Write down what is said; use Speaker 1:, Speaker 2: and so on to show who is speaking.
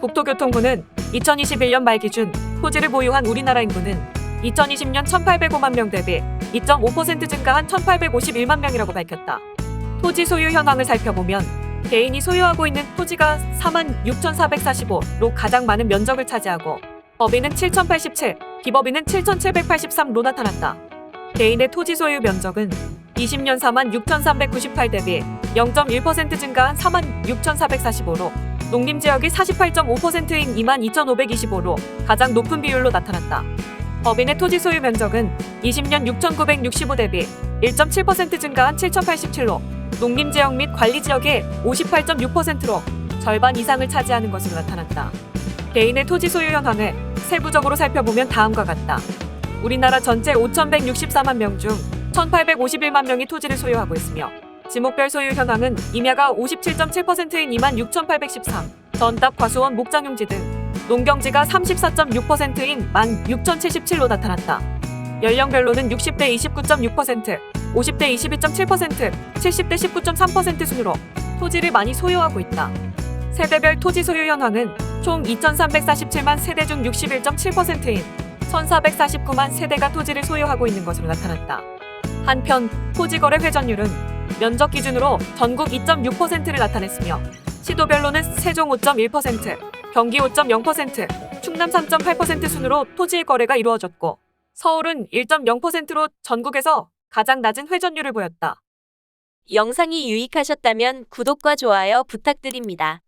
Speaker 1: 국토교통부는 2021년 말 기준 토지를 보유한 우리나라 인구는 2020년 1,805만 명 대비 2.5% 증가한 1,851만 명이라고 밝혔다. 토지 소유 현황을 살펴보면 개인이 소유하고 있는 토지가 46,445로 가장 많은 면적을 차지하고 법인은 7,087, 기법인은 7,783로 나타났다. 개인의 토지 소유 면적은 20년 46,398 대비 0.1% 증가한 46,445로 농림 지역이 48.5%인 22,525로 가장 높은 비율로 나타났다. 법인의 토지 소유 면적은 20년 6,965 대비 1.7% 증가한 7,087로 농림 지역 및 관리 지역의 58.6%로 절반 이상을 차지하는 것으로 나타났다. 개인의 토지 소유 현황을 세부적으로 살펴보면 다음과 같다. 우리나라 전체 5,164만 명 중 1,851만 명이 토지를 소유하고 있으며 지목별 소유 현황은 임야가 57.7%인 26,813, 전답 과수원 목장용지 등 농경지가 34.6%인 16,077로 나타났다. 연령별로는 60대 29.6%, 50대 22.7%, 70대 19.3% 순으로 토지를 많이 소유하고 있다. 세대별 토지 소유 현황은 총 2,347만 세대 중 61.7%인 1,449만 세대가 토지를 소유하고 있는 것으로 나타났다. 한편 토지거래 회전율은 면적 기준으로 전국 2.6%를 나타냈으며 시도별로는 세종 5.1%, 경기 5.0%, 충남 3.8% 순으로 토지 거래가 이루어졌고 서울은 1.0%로 전국에서 가장 낮은 회전율을 보였다.
Speaker 2: 영상이 유익하셨다면 구독과 좋아요 부탁드립니다.